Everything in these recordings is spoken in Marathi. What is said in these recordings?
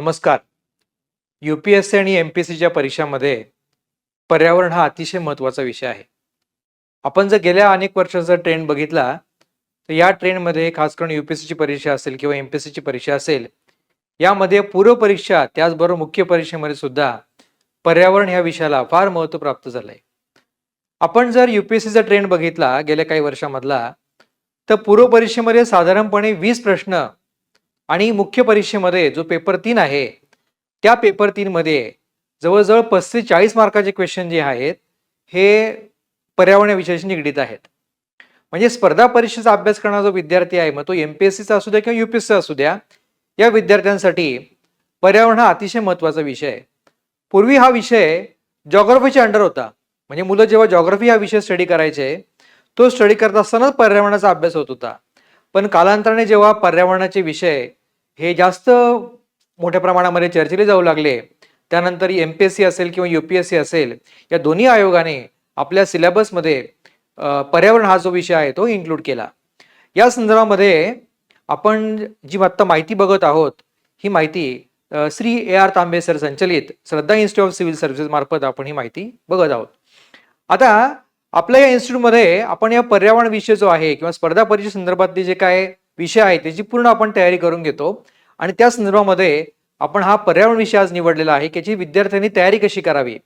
नमस्कार. यू पी एस सी आणि एम पी एस सीच्या परीक्षामध्ये पर्यावरण हा अतिशय महत्त्वाचा विषय आहे. आपण जर गेल्या अनेक वर्षाचा ट्रेंड बघितला तर या ट्रेंडमध्ये खास करून यू पी एस सीची परीक्षा असेल किंवा एम पी एस सीची परीक्षा असेल यामध्ये पूर्व परीक्षा त्याचबरोबर मुख्य परीक्षेमध्ये सुद्धा पर्यावरण ह्या विषयाला फार महत्त्व प्राप्त झालं आहे आपण जर यू पी एस सीचा ट्रेंड बघितला गेल्या काही वर्षामधला तर पूर्व परीक्षेमध्ये साधारणपणे वीस प्रश्न आणि मुख्य परीक्षेमध्ये जो पेपर तीन आहे त्या पेपर तीनमध्ये जवळजवळ पस्तीस चाळीस मार्काचे क्वेश्चन जे आहेत हे पर्यावरण विषयाशी निगडीत आहेत. म्हणजे स्पर्धा परीक्षेचा अभ्यास करणारा जो विद्यार्थी आहे मग तो एम पी एस सीचा असू द्या किंवा यू पी एस सी असू द्या या विद्यार्थ्यांसाठी पर्यावरण हा अतिशय महत्त्वाचा विषय आहे. पूर्वी हा विषय जॉग्रफीच्या अंडर होता. म्हणजे मुलं जेव्हा जॉग्रफी हा विषय स्टडी करायचे तो स्टडी करत असतानाच पर्यावरणाचा अभ्यास होत होता. पण कालांतराने जेव्हा पर्यावरणाचे विषय हे जास्त मोठ्या प्रमाणामध्ये चर्चेले जाऊ लागले. त्यानंतर एम पी एस सी असेल किंवा यू पी एस सी असेल या दोन्ही आयोगाने आपल्या सिलेबसमध्ये पर्यावरण हा जो विषय आहे तो इन्क्लूड केला. या संदर्भामध्ये आपण जी आत्ता माहिती बघत आहोत ही माहिती Shri A R Tambe sir संचलित Shraddha institute of civil services मार्फत आपण ही माहिती बघत आहोत. आता आपल्या या इन्स्टिट्यूटमध्ये आपण या पर्यावरण विषय जो आहे किंवा स्पर्धा परीक्षे संदर्भातले जे काय विषय आहे त्याची पूर्ण आपण तयारी करून घेतो. आणि त्या संदर्भामध्ये आपण हा पर्यावरण विषय आज निवडलेला आहे त्याची याची विद्यार्थ्यांनी तयारी कशी करावी.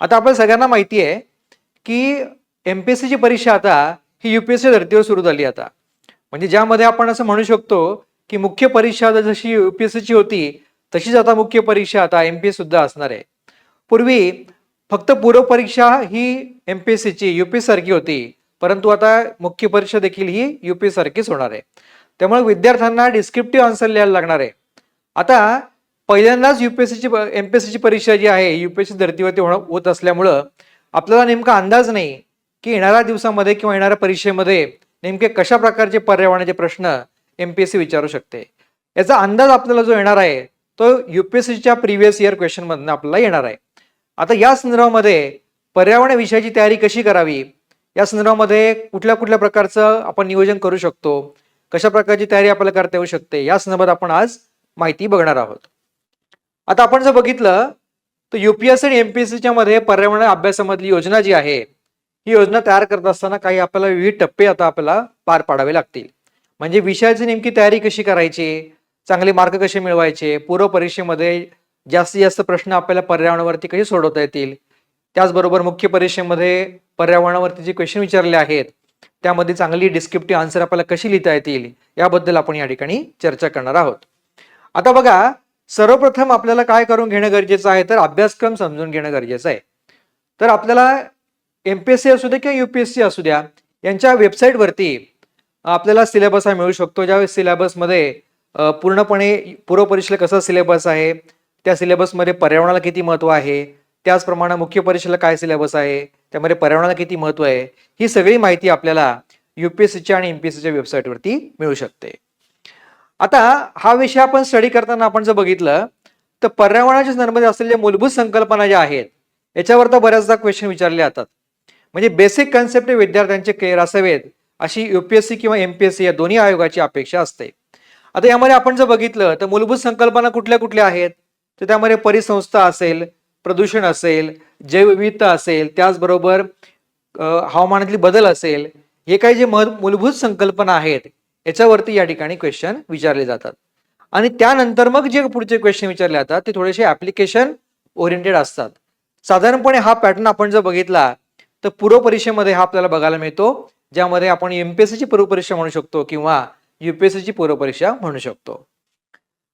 आता आपल्या सगळ्यांना माहिती आहे की एम पी एस सीची परीक्षा आता ही यू पी एस सी धर्तीवर सुरू झाली आता. म्हणजे ज्यामध्ये आपण असं म्हणू शकतो की मुख्य परीक्षा जशी यू पी एस सीची होती तशीच आता मुख्य परीक्षा आता एम पी एस सुद्धा असणार आहे. पूर्वी फक्त पूर्व परीक्षा ही एम पी एस सीची यू पी एस सारखी होती परंतु आता मुख्य परीक्षा देखील ही यू पी एस सारखीच होणार आहे. त्यामुळे विद्यार्थ्यांना डिस्क्रिप्टिव्ह आन्सर लिहायला लागणार आहे. आता पहिल्यांदाच यू पी एस सीची एम पी एस सीची परीक्षा जी आहे यू पी एस सी धर्तीवरती होणं होत असल्यामुळं आपल्याला नेमका अंदाज नाही की येणाऱ्या दिवसामध्ये किंवा येणाऱ्या परीक्षेमध्ये नेमके कशा प्रकारचे पर्यावरणाचे प्रश्न एम पी एस सी विचारू शकते. याचा अंदाज आपल्याला जो येणार आहे तो यू पी एस सीच्या प्रिव्हियस इयर क्वेश्चनमधनं आपल्याला येणार आहे. आता या संदर्भामध्ये पर्यावरण विषयाची तयारी कशी करावी? या संदर्भामध्ये कुठल्या कुठल्या प्रकारचं आपण नियोजन करू शकतो? कशा प्रकारची तयारी आपल्याला करता येऊ शकते या संदर्भात आपण आज माहिती बघणार आहोत. आता आपण जर बघितलं तर युपीएससी आणि एमपीएससीच्या मध्ये पर्यावरण अभ्यासामधली योजना जी आहे ही योजना तयार करत असताना काही आपल्याला विविध टप्पे आता आपल्याला पार पाडावे लागतील. म्हणजे विषयाची नेमकी तयारी कशी करायची चांगले मार्क कसे मिळवायचे पूर्व परीक्षेमध्ये जास्तीत जास्त प्रश्न आपल्याला पर्यावरणावरती कसे सोडवता येतील त्याचबरोबर मुख्य परीक्षेमध्ये पर्यावरणावरती जे क्वेश्चन विचारले आहेत त्यामध्ये चांगली डिस्क्रिप्टिव्ह आन्सर आपल्याला कशी लिहिता येतील याबद्दल आपण या ठिकाणी चर्चा करणार आहोत. आता बघा सर्वप्रथम आपल्याला काय करून घेणं गरजेचं आहे? तर अभ्यासक्रम समजून घेणं गरजेचं आहे. तर आपल्याला एम पी एस सी असू द्या किंवा यू पी एस सी असू द्या यांच्या वेबसाईटवरती आपल्याला सिलेबस हा मिळू शकतो. ज्या सिलेबसमध्ये पूर्णपणे पूर्वपरीक्षेला कसा सिलेबस आहे त्या सिलेबसमध्ये पर्यावरणाला किती महत्त्व आहे त्याचप्रमाणे मुख्य परीक्षेला काय सिलेबस आहे? त्यामध्ये पर्यावरणाला किती महत्त्व आहे? ही सगळी माहिती आपल्याला युपीएससीच्या आणि एमपीएससीच्या वेबसाईटवरती मिळू शकते. आता हा विषय आपण स्टडी करताना आपण जर बघितलं तर पर्यावरणाच्या संदर्भात असलेल्या मूलभूत संकल्पना ज्या आहेत याच्यावर तर बऱ्याचदा क्वेश्चन विचारले जातात. म्हणजे बेसिक कन्सेप्ट विद्यार्थ्यांचे क्लिअर असावेत अशी युपीएससी किंवा एमपीएससी या दोन्ही आयोगाची अपेक्षा असते. आता यामध्ये आपण जर बघितलं तर मूलभूत संकल्पना कुठल्या कुठल्या आहेत? तर त्यामध्ये परिसंस्था असेल प्रदूषण असेल जैवविविधता असेल त्याचबरोबर हवामानातली बदल असेल हे काही जे मह- मूलभूत संकल्पना आहेत याच्यावरती या ठिकाणी क्वेश्चन विचारले जातात. आणि त्यानंतर मग जे पुढचे क्वेश्चन विचारले जातात ते थोडेसे ऍप्लिकेशन ओरिएंटेड असतात. साधारणपणे हा पॅटर्न आपण जर बघितला तर पूर्व परीक्षेमध्ये हा आपल्याला बघायला मिळतो ज्यामध्ये आपण एमपीएससीची पूर्व परीक्षा म्हणू शकतो किंवा युपीएससीची पूर्व परीक्षा म्हणू शकतो.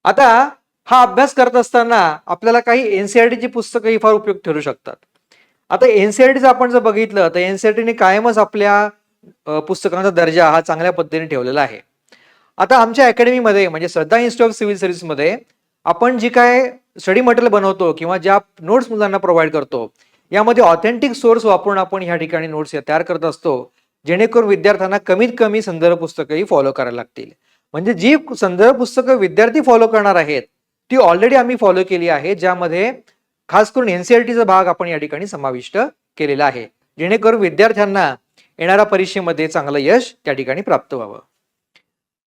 आता हा अभ्यास करत असताना आपल्याला काही एनसीआरटीची पुस्तकंही फार उपयोग ठरू शकतात. आता एनसीआरटीचं आपण जर बघितलं तर एनसीआरटीने कायमच आपल्या पुस्तकांचा दर्जा हा चांगल्या पद्धतीने ठेवलेला आहे. आता आमच्या अकॅडमीमध्ये म्हणजे श्रद्धा इन्स्टिट्यूट ऑफ सिव्हिल सर्व्हिसमध्ये आपण जी काय स्टडी मटेरियल बनवतो किंवा ज्या नोट्स मुलांना प्रोव्हाइड करतो यामध्ये ऑथेंटिक सोर्स वापरून आपण ह्या ठिकाणी नोट्स तयार करत असतो जेणेकरून विद्यार्थ्यांना कमीत कमी संदर्भ पुस्तकंही फॉलो करायला लागतील. म्हणजे जी संदर्भ पुस्तकं विद्यार्थी फॉलो करणार आहेत ती ऑलरेडी आम्ही फॉलो केली आहे ज्यामध्ये खास करून एनसीआरटीचा भाग आपण या ठिकाणी समाविष्ट केलेला आहे. जेणेकरून विद्यार्थ्यांना येणाऱ्या परीक्षेमध्ये चांगलं यश त्या ठिकाणी प्राप्त व्हावं.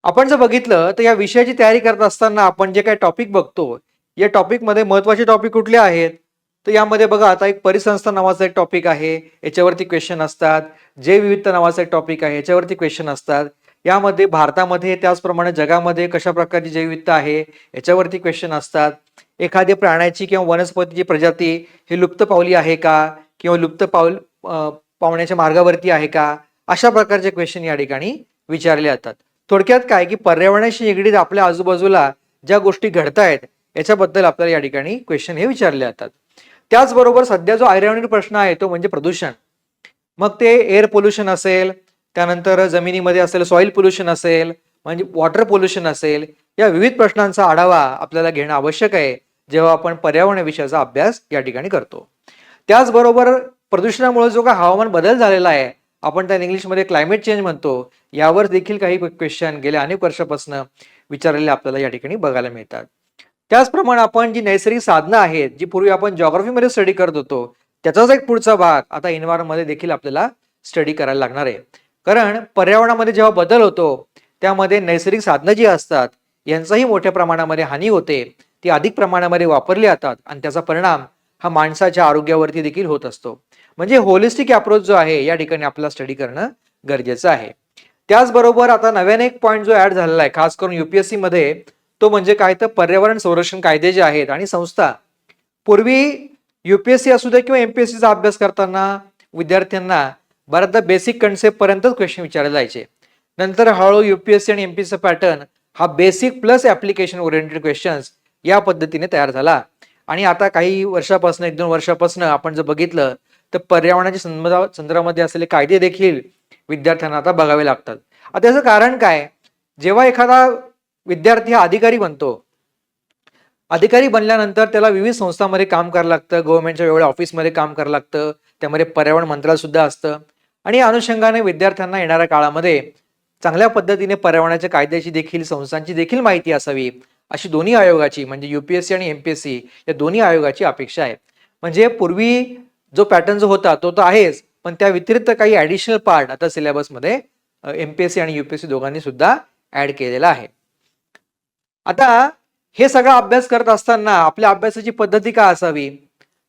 आपण जर बघितलं तर या विषयाची तयारी करत असताना आपण जे काही टॉपिक बघतो या टॉपिकमध्ये महत्त्वाचे टॉपिक कुठले आहेत? तर यामध्ये बघा आता एक परिसंस्था नावाचा एक टॉपिक आहे याच्यावरती क्वेश्चन असतात. जे विविधता नावाचा एक टॉपिक आहे याच्यावरती क्वेश्चन असतात. यामध्ये भारतामध्ये त्याचप्रमाणे जगामध्ये कशा प्रकारची जैवविविधता आहे याच्यावरती क्वेश्चन असतात. एखाद्या प्राण्याची किंवा वनस्पतीची प्रजाती ही लुप्त पावली आहे का? किंवा लुप्त पावल पावण्याच्या मार्गावरती आहे का? अशा प्रकारचे क्वेश्चन या ठिकाणी विचारले जातात. थोडक्यात काय की पर्यावरणाशी निगडीत आपल्या आजूबाजूला ज्या गोष्टी घडत आहेत याच्याबद्दल आपल्याला या ठिकाणी क्वेश्चन हे विचारले जातात. त्याचबरोबर सध्या जो ऐरावणीर प्रश्न आहे तो म्हणजे प्रदूषण. मग ते एअर पोल्युशन असेल त्यानंतर जमिनीमध्ये असेल सॉइल पोल्युशन असेल म्हणजे वॉटर पोल्युशन असेल या विविध प्रश्नांचा आढावा आपल्याला घेणं आवश्यक आहे जेव्हा आपण पर्यावरण विषयाचा अभ्यास या ठिकाणी करतो. त्याचबरोबर प्रदूषणामुळे जो काही हवामान बदल झालेला आहे आपण त्या इंग्लिशमध्ये क्लायमेट चेंज म्हणतो यावर देखील काही क्वेश्चन गेल्या अनेक वर्षापासून विचारलेले आपल्याला या ठिकाणी बघायला मिळतात. त्याचप्रमाणे आपण जी नैसर्गिक साधनं आहेत जी पूर्वी आपण जॉग्राफीमध्ये स्टडी करत होतो त्याचाच एक पुढचा भाग आता इन्व्हायरमध्ये देखील आपल्याला स्टडी करायला लागणार आहे. कारण पर्यावरणामध्ये जेव्हा बदल होतो त्यामध्ये नैसर्गिक साधनं जी असतात यांचाही मोठ्या प्रमाणामध्ये हानी होते. ती अधिक प्रमाणामध्ये वापरली जातात आणि त्याचा परिणाम हा माणसाच्या आरोग्यावरती देखील होत असतो. म्हणजे होलिस्टिक अप्रोच जो आहे या ठिकाणी आपला स्टडी करणं गरजेचं आहे. त्याचबरोबर आता नव्याने एक पॉईंट जो ऍड झालेला आहे खास करून युपीएससी मध्ये तो म्हणजे काय तर पर्यावरण संरक्षण कायदे जे आहेत आणि संस्था. पूर्वी युपीएससी असू दे किंवा एमपीएससीचा अभ्यास करताना विद्यार्थ्यांना बऱ्याचदा बेसिक कन्सेप्टपर्यंतच क्वेश्चन विचारले जायचे. नंतर हळूहळू युपीएससी आणि एम पी एस पॅटर्न हा basic plus application oriented questions या पद्धतीने तयार झाला. आणि आता काही वर्षापासून एक दोन वर्षापासून आपण जर बघितलं तर पर्यावरणाच्या संदर्भा संदर्भामध्ये असलेले कायदे देखील विद्यार्थ्यांना आता बघावे लागतात. आता याचं कारण काय? जेव्हा एखादा विद्यार्थी हा अधिकारी बनतो अधिकारी बनल्यानंतर त्याला विविध संस्थांमध्ये काम करावं लागतं. गव्हर्नमेंटच्या वेगवेगळ्या ऑफिसमध्ये काम करावं लागतं. त्यामध्ये पर्यावरण मंत्रालय सुद्धा असतं. आणि या अनुषंगाने विद्यार्थ्यांना येणाऱ्या काळामध्ये चांगल्या पद्धतीने पर्यावरणाच्या कायद्याची देखील संस्थांची देखील माहिती असावी अशी दोन्ही आयोगाची म्हणजे यूपीएससी आणि एमपीएससी या दोन्ही आयोगाची अपेक्षा आहे. म्हणजे पूर्वी जो पॅटर्न जो होता तो तर आहेच पण त्या व्यतिरिक्त काही ॲडिशनल पार्ट आता सिलेबसमध्ये एमपीएससी आणि यूपीएससी दोघांनी सुद्धा ऍड केलेला आहे. आता हे सगळा अभ्यास करत असताना आपल्या अभ्यासाची पद्धती काय असावी?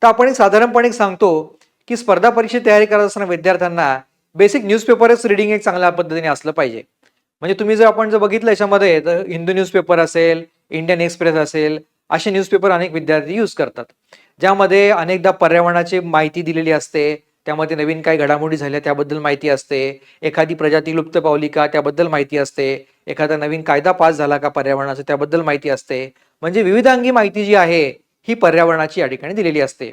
तर आपण एक साधारणपणे सांगतो की स्पर्धा परीक्षेची तयारी करत असताना विद्यार्थ्यांना बेसिक न्यूजपेपरच रिडिंग एक चांगल्या पद्धतीने असलं पाहिजे. म्हणजे तुम्ही जर आपण जर बघितलं याच्यामध्ये तर हिंदू न्यूजपेपर असेल इंडियन एक्सप्रेस असेल असे न्यूजपेपर अनेक विद्यार्थी यूज करतात. ज्यामध्ये अनेकदा पर्यावरणाची माहिती दिलेली असते त्यामध्ये नवीन काय घडामोडी झाल्या त्याबद्दल माहिती असते. एखादी प्रजाती लुप्त पावली का त्याबद्दल माहिती असते. एखादा नवीन कायदा पास झाला का पर्यावरणाचा त्याबद्दल माहिती असते. म्हणजे विविधांगी माहिती जी आहे ही पर्यावरणाची या ठिकाणी दिलेली असते.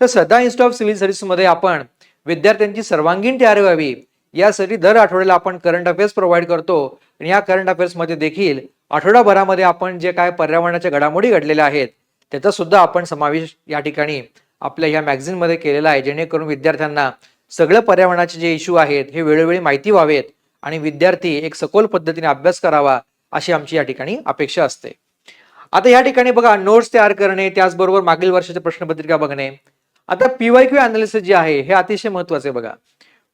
तर सदा इन्स्टिट्यूट ऑफ सिव्हिल सर्व्हिसमध्ये आपण विद्यार्थ्यांची सर्वांगीण तयारी व्हावी. यासाठी दर आठवड्याला आपण करंट अफेअर्स प्रोव्हाइड करतो. आणि या करंट अफेअर्समध्ये देखील आठवडाभरामध्ये आपण जे काय पर्यावरणाच्या घडामोडी घडलेल्या आहेत त्याचा सुद्धा आपण समावेश या ठिकाणी आपल्या या मॅग्झिनमध्ये केलेला आहे जेणेकरून विद्यार्थ्यांना सगळं पर्यावरणाचे जे इश्यू आहेत हे वेळोवेळी माहिती व्हावेत आणि विद्यार्थी एक सखोल पद्धतीने अभ्यास करावा अशी आमची या ठिकाणी अपेक्षा असते. आता या ठिकाणी बघा नोट्स तयार करणे त्याचबरोबर मागील वर्षाच्या प्रश्नपत्रिका बघणे. आता पीवाय क्यू अनालिसिस जे आहे हे अतिशय महत्त्वाचे बघा.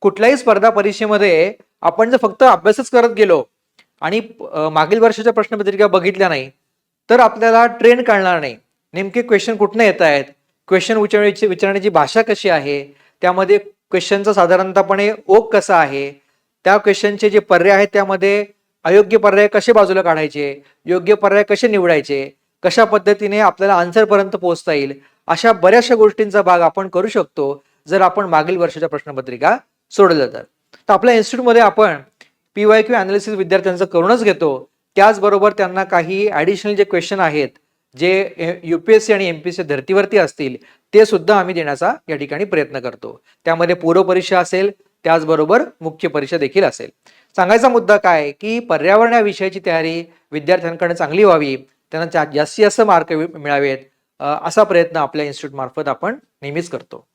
कुठल्याही स्पर्धा परीक्षेमध्ये आपण जर फक्त अभ्यासच करत गेलो आणि मागील वर्षाच्या प्रश्नपत्रिका बघितल्या नाही तर आपल्याला ट्रेंड कळणार नाही. नेमके क्वेश्चन कुठनं येत आहेत क्वेश्चन विचारण्याची विचारण्याची भाषा कशी आहे? त्यामध्ये क्वेश्चनचा साधारणतःपणे ओक कसा आहे? त्या क्वेश्चनचे जे पर्याय आहेत त्यामध्ये अयोग्य पर्याय कसे बाजूला काढायचे? योग्य पर्याय कसे निवडायचे? कशा पद्धतीने आपल्याला आन्सरपर्यंत पोहोचता येईल? अशा बऱ्याचशा गोष्टींचा भाग आपण करू शकतो जर आपण मागील वर्षाच्या प्रश्नपत्रिका सोडल्या तर. तर आपल्या इन्स्टिट्यूटमध्ये आपण पी वाय क्यू अनालिसिस विद्यार्थ्यांचं करूनच घेतो. त्याचबरोबर त्यांना काही ॲडिशनल जे क्वेश्चन आहेत जे युपीएससी आणि एमपीएससी धर्तीवरती असतील ते सुद्धा आम्ही देण्याचा या ठिकाणी प्रयत्न करतो. त्यामध्ये पूर्व परीक्षा असेल त्याचबरोबर मुख्य परीक्षा देखील असेल. सांगायचा मुद्दा काय की पर्यावरणाविषयीची विषयाची तयारी विद्यार्थ्यांकडे चांगली व्हावी त्यांना जा- जास्तीत जास्त मार्क मिळावेत असा प्रयत्न आपल्या इन्स्टिट्यूट मार्फत आपण नेहमीच करतो.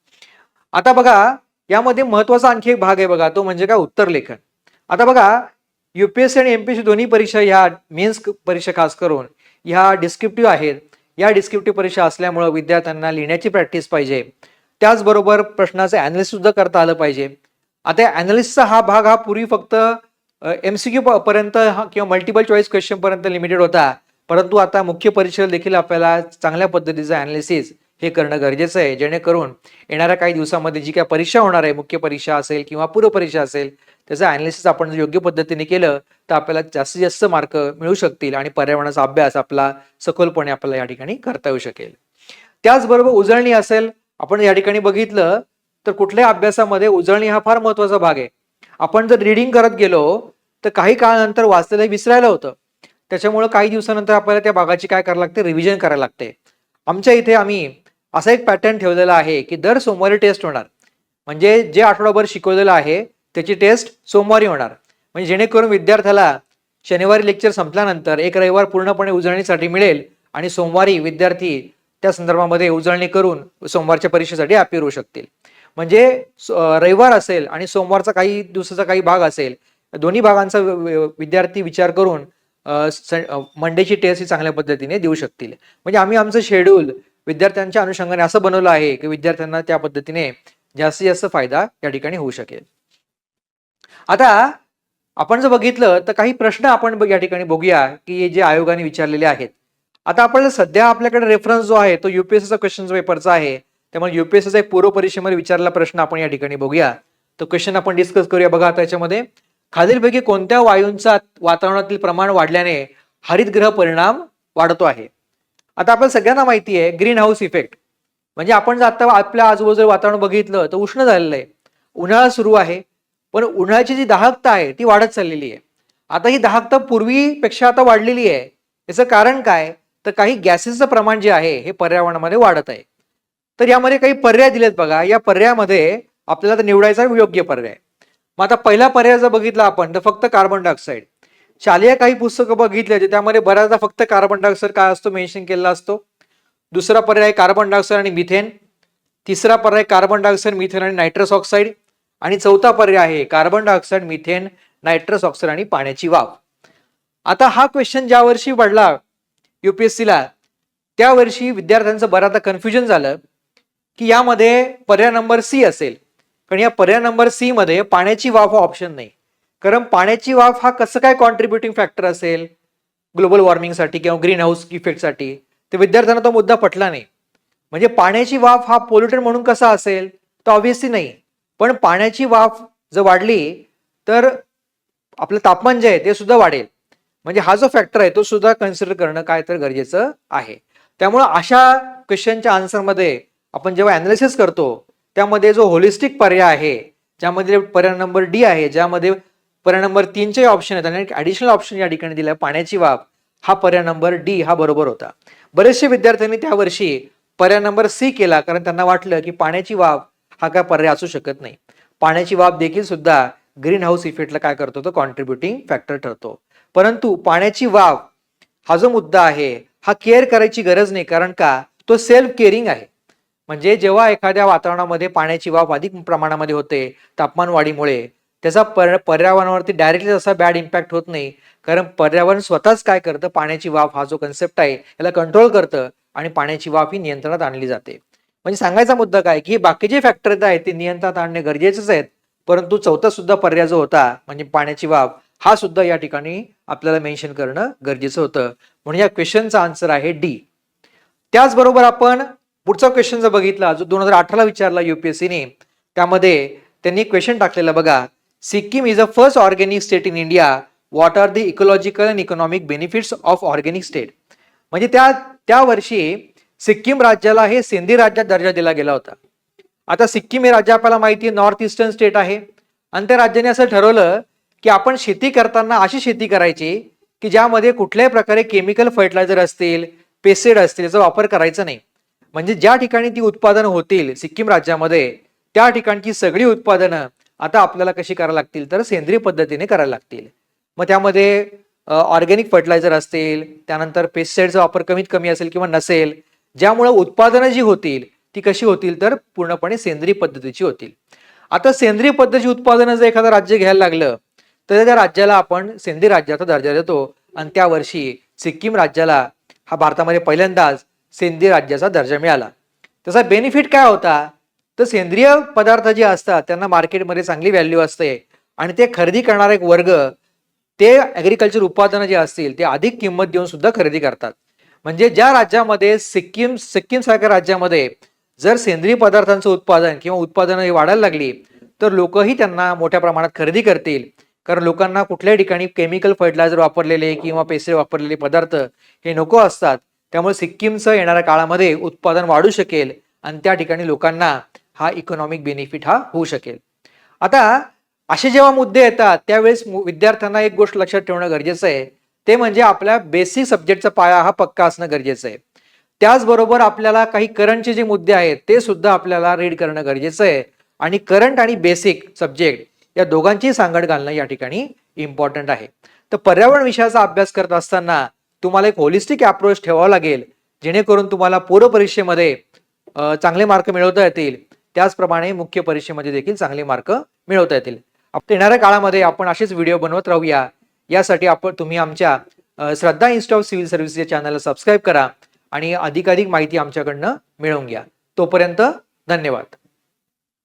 आता बघा यामध्ये महत्त्वाचा आणखी एक भाग आहे बघा तो म्हणजे काय उत्तर लेखन. आता बघा युपीएससी आणि एमपीएससी दोन्ही परीक्षा ह्या मेन्स परीक्षा खास करून ह्या डिस्क्रिप्टिव्ह आहेत. या डिस्क्रिप्टिव्ह परीक्षा असल्यामुळं विद्यार्थ्यांना लिहिण्याची प्रॅक्टिस पाहिजे. त्याचबरोबर प्रश्नाचं अॅनालिसिस सुद्धा करता आलं पाहिजे. आता अॅनालिसिसचा हा भाग हा पूर्वी फक्त एम सी क्यू पर्यंत हा किंवा मल्टिपल चॉईस क्वेश्चनपर्यंत लिमिटेड होता. परंतु आता मुख्य परीक्षेला देखील आपल्याला चांगल्या पद्धतीचं ॲनालिसिस हे करणं गरजेचं आहे. जेणेकरून येणाऱ्या काही दिवसामध्ये जी काय परीक्षा होणार आहे मुख्य परीक्षा असेल किंवा पूर्व परीक्षा असेल त्याचं अनालिसिस आपण जर योग्य पद्धतीने केलं तर आपल्याला जास्तीत जास्त मार्क मिळू शकतील आणि पर्यावरणाचा अभ्यास आपला सखोलपणे आपल्याला या ठिकाणी करता येऊ शकेल. त्याचबरोबर उजळणी असेल आपण या ठिकाणी बघितलं तर कुठल्याही अभ्यासामध्ये उजळणी हा फार महत्त्वाचा भाग आहे. आपण जर रिडिंग करत गेलो तर काही काळानंतर वाचलेलं विसरायला होतं. त्याच्यामुळं काही दिवसानंतर आपल्याला त्या भागाची काय करायला लागते? रिव्हिजन करायला लागते. आमच्या इथे आम्ही असा एक पॅटर्न ठेवलेला आहे की दर सोमवारी टेस्ट होणार. म्हणजे जे आठवडाभर शिकवलेलं आहे त्याची टेस्ट सोमवारी होणार. म्हणजे जेणेकरून विद्यार्थ्याला शनिवारी लेक्चर संपल्यानंतर एक रविवार पूर्णपणे उजळणीसाठी मिळेल आणि सोमवारी विद्यार्थी त्या संदर्भामध्ये उजळणी करून सोमवारच्या परीक्षेसाठी अपिअर होऊ शकतील. म्हणजे स- रविवार असेल आणि सोमवारचा काही दिवसाचा काही भाग असेल दोन्ही भागांचा विद्यार्थी विचार करून स- मंडेची टेस्ट ही चांगल्या पद्धतीने देऊ शकतील. म्हणजे आम्ही आमचं शेड्यूल विद्यार्थ्यांच्या अनुषंगाने असं बनवलं आहे की विद्यार्थ्यांना त्या पद्धतीने जास्तीत जास्त फायदा या ठिकाणी होऊ शकेल. आता आपण जर बघितलं तर काही प्रश्न आपण या ठिकाणी बघूया की जे आयोगाने विचारलेले आहेत. आता आपल्याला सध्या आपल्याकडे रेफरन्स जो आहे तो युपीएससीचा क्वेश्चन पेपरचा आहे. त्यामुळे युपीएससीचा एक पूर्व परीक्षेमध्ये विचारलेला प्रश्न आपण या ठिकाणी बघूया. तो क्वेश्चन आपण डिस्कस करूया बघा आता याच्यामध्ये. खालीलपैकी कोणत्या वायूंचा वातावरणातील प्रमाण वाढल्याने हरितगृह परिणाम वाढतो आहे? आता आपल्याला सगळ्यांना माहिती आहे ग्रीन हाऊस इफेक्ट म्हणजे आपण जर आता आपल्या आजूबाजूला वातावरण बघितलं तर उष्ण झालेलं आहे. उन्हाळा सुरू आहे पण उन्हाळ्याची जी दाहकता आहे ती वाढत चाललेली आहे. आता ही दाहकता पूर्वीपेक्षा आता वाढलेली आहे. याचं कारण काय? तर काही गॅसेसचं प्रमाण जे आहे हे पर्यावरणामध्ये वाढत आहे. तर यामध्ये काही पर्याय दिलेत बघा. या पर्यायामध्ये आपल्याला तर निवडायचा योग्य पर्याय. मग आता पहिला पर्याय जर बघितला आपण तर फक्त कार्बन डायऑक्साईड शालेय काही पुस्तकं बघितली जे त्यामध्ये बऱ्याचदा फक्त कार्बन डायऑक्साईड काय असतो मेन्शन केलेला असतो. दुसरा पर्याय कार्बन डायऑक्साईड आणि मिथेन तिसरा पर्याय कार्बन डायऑक्साईड मिथेन आणि नायट्रस ऑक्साईड आणि चौथा पर्याय आहे carbon dioxide methane nitrous oxide आणि पाण्याची वाफ. आता हा क्वेश्चन ज्या वर्षी पडला युपीएससीला त्या वर्षी विद्यार्थ्यांचं बऱ्याचदा कन्फ्युजन झालं की यामध्ये पर्याय नंबर सी असेल. कारण या पर्याय नंबर सी मध्ये पाण्याची वाफ हा ऑप्शन नाही. कारण पाण्याची वाफ हा कसं काय कॉन्ट्रीब्युटिंग फॅक्टर असेल? ग्लोबल वॉर्मिंगसाठी किंवा ग्रीन हाऊस इफेक्टसाठी तर विद्यार्थ्यांना तो मुद्दा पटला नाही. म्हणजे पाण्याची वाफ हा पोल्युटर म्हणून कसा असेल? तर ऑब्व्हियसली नाही. पण पाण्याची वाफ जर वाढली तर आपलं तापमान जे आहे ते सुद्धा वाढेल. म्हणजे हा जो फॅक्टर आहे तो सुद्धा कन्सिडर करणं काय तर गरजेचं आहे. त्यामुळं अशा क्वेश्चनच्या आन्सरमध्ये आपण जेव्हा अनालिसिस करतो त्यामध्ये जो होलिस्टिक पर्याय आहे ज्यामध्ये पर्याय नंबर डी आहे ज्यामध्ये पर्याय नंबर तीनचे ऑप्शन आहेत. आणि ॲडिशनल ऑप्शन या ठिकाणी दिलं पाण्याची वाफ. हा पर्याय नंबर डी हा बरोबर होता. बरेचसे विद्यार्थ्यांनी त्या वर्षी पर्याय नंबर सी केला. कारण त्यांना वाटलं की पाण्याची वाफ हा काय पर्याय असू शकत नाही. पाण्याची वाफ देखील सुद्धा ग्रीन हाऊस इफेक्टला काय करतो? तो कॉन्ट्रीब्युटिंग फॅक्टर ठरतो. परंतु पाण्याची वाफ हा जो मुद्दा आहे हा केअर करायची गरज नाही. कारण का? तो सेल्फ केअरिंग आहे. म्हणजे जेव्हा एखाद्या वातावरणामध्ये पाण्याची वाफ अधिक प्रमाणामध्ये होते तापमान वाढीमुळे त्याचा पर पर्यावरणावरती डायरेक्टली असा बॅड इम्पॅक्ट होत नाही. कारण पर्यावरण स्वतःच काय करतं? पाण्याची वाफ हा जो कन्सेप्ट आहे याला कंट्रोल करतं आणि पाण्याची वाफ ही नियंत्रणात आणली जाते. म्हणजे सांगायचा मुद्दा काय? की बाकीचे फॅक्टर आहेत ते नियंत्रणात आणणे गरजेचेच आहेत. परंतु चौथा सुद्धा पर्याय जो होता म्हणजे पाण्याची वाफ हा सुद्धा या ठिकाणी आपल्याला मेन्शन करणं गरजेचं होतं. म्हणून या क्वेश्चनचा आन्सर आहे डी त्याचबरोबर आपण पुढचा क्वेश्चन जर बघितला जो दोन हजार अठराला विचारला युपीएससीने त्यामध्ये त्यांनी क्वेश्चन टाकलेला बघा. Sikkim is a first organic state in India what are the ecological and economic benefits of organic state म्हणजे त्या त्या वर्षी सिक्कीम राज्याला हे सिंधी राज्यात दर्जा दिला गेला होता. आता सिक्कीम हे राज्य आपल्याला माहिती आहे नॉर्थ ईस्टर्न स्टेट आहे. आणि त्या राज्याने असं ठरवलं की आपण शेती करताना अशी शेती करायची की ज्यामध्ये कुठल्याही प्रकारे केमिकल फर्टिलायझर असतील पेस्टिसाइड असतील याचा वापर करायचा नाही. म्हणजे ज्या ठिकाणी ती उत्पादनं होतील सिक्कीम राज्यामध्ये त्या ठिकाणची सगळी उत्पादनं आता आपल्याला कशी करायला लागतील? तर सेंद्रिय पद्धतीने करायला लागतील. मग त्यामध्ये ऑर्गॅनिक फर्टिलायझर असतील त्यानंतर पेस्टसाईडचा वापर कमीत कमी असेल किंवा नसेल ज्यामुळं उत्पादनं जी होतील ती कशी होतील? तर पूर्णपणे सेंद्रिय पद्धतीची होतील. आता सेंद्रिय पद्धतीची उत्पादनं जर एखादं राज्य घ्यायला लागलं तर त्या राज्याला आपण सेंद्रिय राज्याचा दर्जा देतो. आणि त्या वर्षी सिक्कीम राज्याला हा भारतामध्ये पहिल्यांदाच सेंद्रिय राज्याचा दर्जा मिळाला. त्याचा बेनिफिट काय होता? तर सेंद्रिय पदार्थ जे असतात त्यांना मार्केटमध्ये चांगली व्हॅल्यू असते. आणि ते खरेदी करणारा एक वर्ग ते ॲग्रिकल्चर उत्पादनं जे असतील ते अधिक किंमत देऊन सुद्धा खरेदी करतात. म्हणजे ज्या राज्यामध्ये सिक्कीम सिक्कीम सारख्या राज्यामध्ये जर सेंद्रिय पदार्थांचं उत्पादन किंवा उत्पादनं हे वाढायला लागली तर लोकही त्यांना मोठ्या प्रमाणात खरेदी करतील. कारण लोकांना कुठल्याही ठिकाणी केमिकल फर्टिलायझर वापरलेले किंवा पैसे वापरलेले पदार्थ हे नको असतात. त्यामुळे सिक्कीमचं येणाऱ्या काळामध्ये उत्पादन वाढू शकेल. आणि त्या ठिकाणी लोकांना हा इकॉनॉमिक बेनिफिट हा होऊ शकेल. आता असे जेव्हा मुद्दे येतात त्यावेळेस विद्यार्थ्यांना एक गोष्ट लक्षात ठेवणं गरजेचं आहे. ते म्हणजे आपल्या बेसिक सब्जेक्टचा पाया हा पक्का असणं गरजेचं आहे. त्याचबरोबर आपल्याला काही करंटचे जे मुद्दे आहेत ते सुद्धा आपल्याला रीड करणं गरजेचं आहे. आणि करंट आणि बेसिक सब्जेक्ट या दोघांची सांगड घालणं या ठिकाणी इम्पॉर्टंट आहे. तर पर्यावरण विषयाचा अभ्यास करत असताना तुम्हाला एक होलिस्टिक अप्रोच ठेवावा लागेल. जेणेकरून तुम्हाला पूर्व परीक्षेमध्ये चांगले मार्क मिळवता येतील. त्याचप्रमाणे मुख्य परीक्षेमध्ये देखील चांगले मार्क मिळवता येतील. आप- येणाऱ्या काळामध्ये आपण असेच व्हिडिओ बनवत राहूया. यासाठी आपण तुम्ही आमच्या Shraddha institute of civil services या चॅनलला सबस्क्राईब करा आणि अधिकाधिक माहिती आमच्याकडनं मिळवून घ्या. तोपर्यंत धन्यवाद.